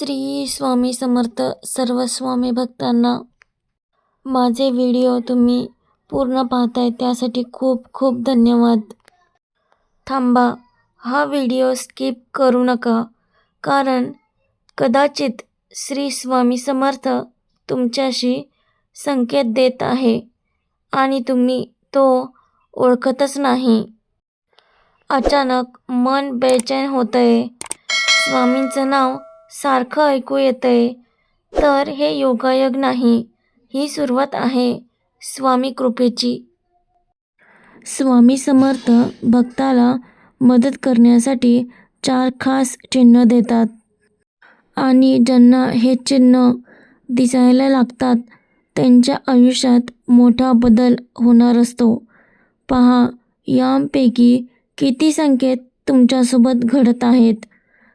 श्री स्वामी समर्थ सर्व स्वामी भक्तांना माझे व्हिडिओ तुम्ही पूर्ण पाहताय त्यासाठी खूप खूप धन्यवाद. थांबा हा व्हिडिओ स्किप करू नका कारण कदाचित श्री स्वामी समर्थ तुमच्याशी संकेत देत आहे आणि तुम्ही तो ओळखतच नाही. अचानक मन बेचैन होतंय. स्वामींचं नाव सारखं ऐकू येतंय. तर हे योगायोग नाही ही सुरुवात आहे. स्वामी कृपेची. स्वामी समर्थ भक्ताला मदत करण्यासाठी चार खास चिन्ह देतात. आणि ज्यांना हे चिन्ह दिसायला लागतात त्यांच्या आयुष्यात मोठा बदल होणार असतो. पहा यांपैकी किती संकेत तुमच्यासोबत घडत आहेत.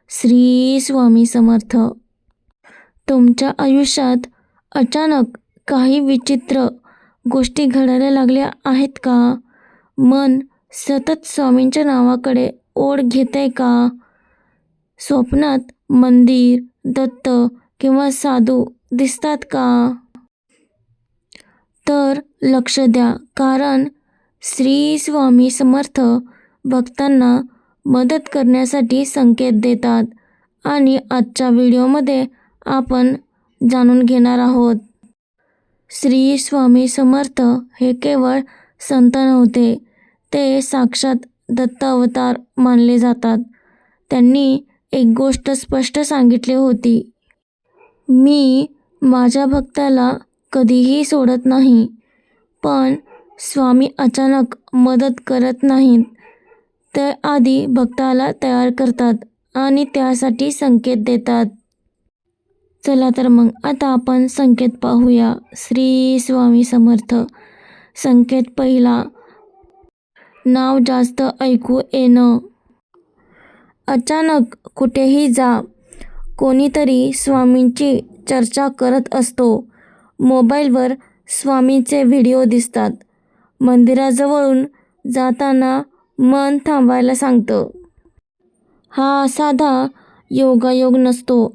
श्री स्वामी समर्थ. तुमच्या आयुष्यात अचानक काही विचित्र गोष्टी घडायला लागल्या आहेत का? मन सतत स्वामींच्या नावाकडे ओढ घेते का? स्वप्नात मंदिर दत्त किंवा साधू दिसतात का? तर लक्ष द्या कारण श्री स्वामी समर्थ भक्तांना मदत करण्यासाठी संकेत देतात. आणि आजच्या व्हिडिओमध्ये आपण जाणून घेणार आहोत. श्री स्वामी समर्थ हे केवळ संत नव्हते. ते साक्षात दत्त अवतार मानले जातात. त्यांनी एक गोष्ट स्पष्ट सांगितली होती. मी माझ्या भक्ताला कधीही सोडत नाही पण स्वामी अचानक मदत करत नाहीत. ते आधी भक्ताला तयार करतात आणि त्यासाठी संकेत देतात. चला तर मग आता आपण संकेत पाहूया. श्री स्वामी समर्थ संकेत पहिला. नाव जास्त ऐकू येणं. अचानक कुठेही जा. कोणीतरी स्वामींची चर्चा करत असतो. मोबाईलवर स्वामींचे व्हिडिओ दिसतात. मंदिराजवळून जाताना मन थांबायला सांगतं. हा साधा योगायोग नसतो.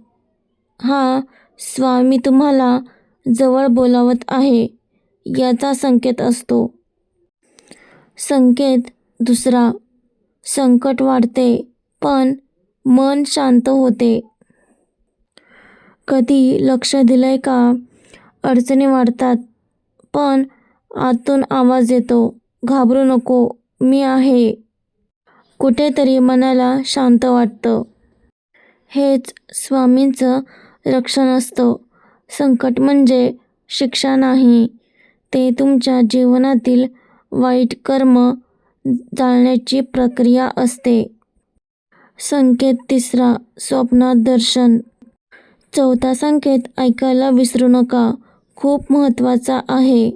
हा स्वामी तुम्हाला जवळ बोलावत आहे याचा संकेत असतो. संकेत दुसरा संकट वाढते पण मन शांत होते. कधी लक्ष दिलंय का? अडचणी वाढतात पण आतून आवाज येतो घाबरू नको. मी आहे. कुठेतरी मनाला शांत वाटतं. हेच स्वामींचं रक्षण असतं. संकट म्हणजे शिक्षा नाही. ते तुमच्या जीवनातील वाईट कर्म जाळण्याची प्रक्रिया असते. संकेत तिसरा स्वप्नात दर्शन. चौथा संकेत ऐकायला विसरू नका. खूप महत्त्वाचा आहे.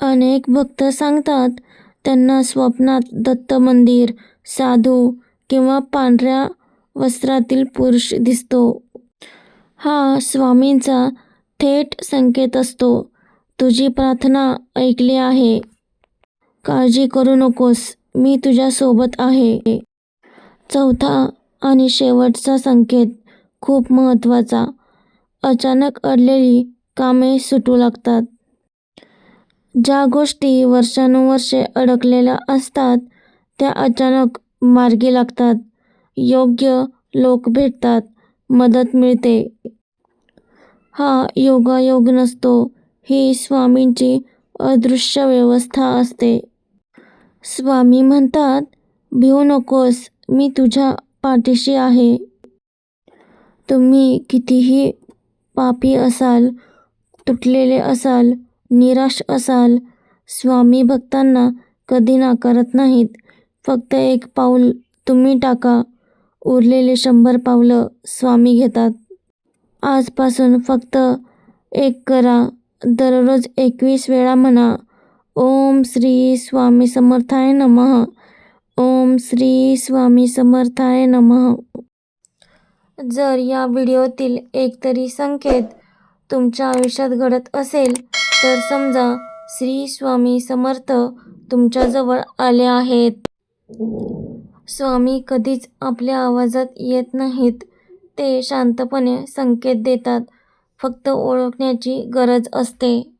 अनेक भक्त सांगतात त्यांना स्वप्नात दत्त मंदिर साधू किंवा पांढऱ्या वस्त्रातील पुरुष दिसतो. हा स्वामींचा थेट संकेत असतो. तुझी प्रार्थना ऐकली आहे. काळजी करू नकोस मी तुझ्यासोबत आहे. चौथा आणि शेवटचा संकेत खूप महत्त्वाचा. अचानक अडलेली कामे सुटू लागतात. ज्या गोष्टी वर्षानुवर्षे अडकलेल्या असतात त्या अचानक मार्गी लागतात. योग्य लोक भेटतात मदत मिळते. हा योगायोग नसतो ही स्वामींची अदृश्य व्यवस्था असते. स्वामी म्हणतात भिवू नकोस मी तुझ्या पाठीशी आहे. तुम्ही कितीही पापी असाल तुटलेले असाल निराश असाल. स्वामी भक्तांना कधी नाकारत नाहीत. फक्त एक पाऊल तुम्ही टाका. उरलेले शंभर पावलं स्वामी घेतात. आजपासून फक्त एक करा. दररोज एकवीस वेळा म्हणा. ओम श्री स्वामी समर्थाय नमः. ओम श्री स्वामी समर्थाय नमः. जर या व्हिडिओतील एक तरी संकेत तुमच्या आयुष्यात घडत असेल तर समजा श्री स्वामी समर्थ तुमच्याजवळ आले आहेत. स्वामी कधीच आपल्या आवाजात येत नाहीत. ते शांतपणे संकेत देतात. फक्त ओळखण्याची गरज असते.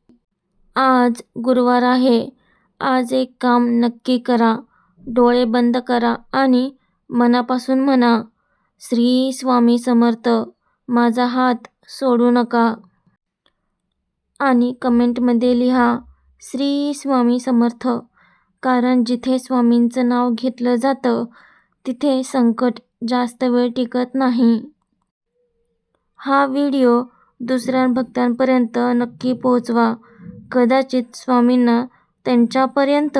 आज गुरुवार आहे. आज एक काम नक्की करा. डोळे बंद करा आणि मनापासून म्हणा श्री स्वामी समर्थ माझा हात सोडू नका. आणि कमेंटमध्ये लिहा श्री स्वामी समर्थ. कारण जिथे स्वामींचं नाव घेतलं जातं तिथे संकट जास्त वेळ टिकत नाही. हा व्हिडिओ दुसऱ्या भक्तांपर्यंत नक्की पोहोचवा. कदाचित स्वामींना त्यांच्यापर्यंत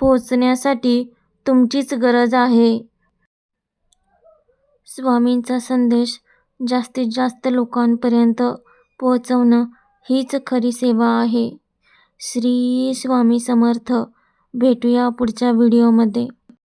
पोहोचण्यासाठी तुमचीच गरज आहे. स्वामींचा संदेश जास्तीत जास्त लोकांपर्यंत पोहोचवणं हीच खरी सेवा आहे. श्री स्वामी समर्थ. भेटूया पुढच्या व्हिडिओमध्ये.